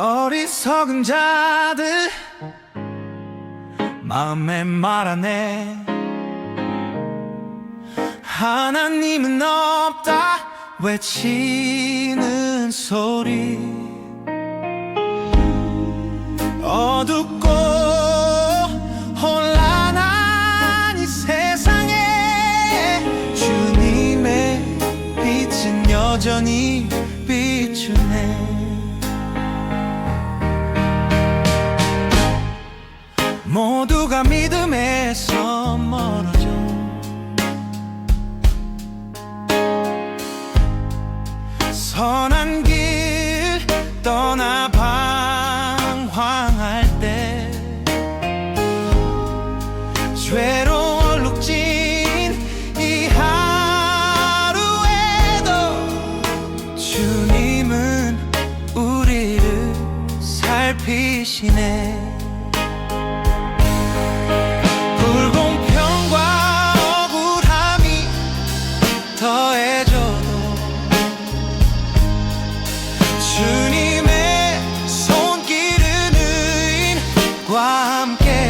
어리석은 자들 마음에 말하네. 하나님은 없다 외치는 소리. 어둡고 혼란한 이 세상에 주님의 빛은 여전히 대신에 불공평과 억울함이 더해져도 주님의 손길은 의인과 함께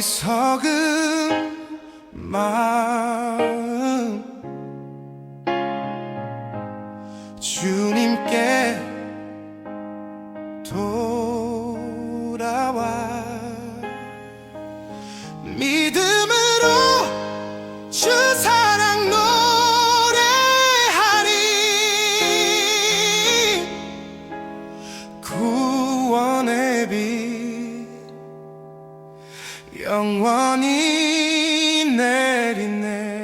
어리석은 마음. 주님께 돌아와. 믿음으로 주사 영원히 내리네.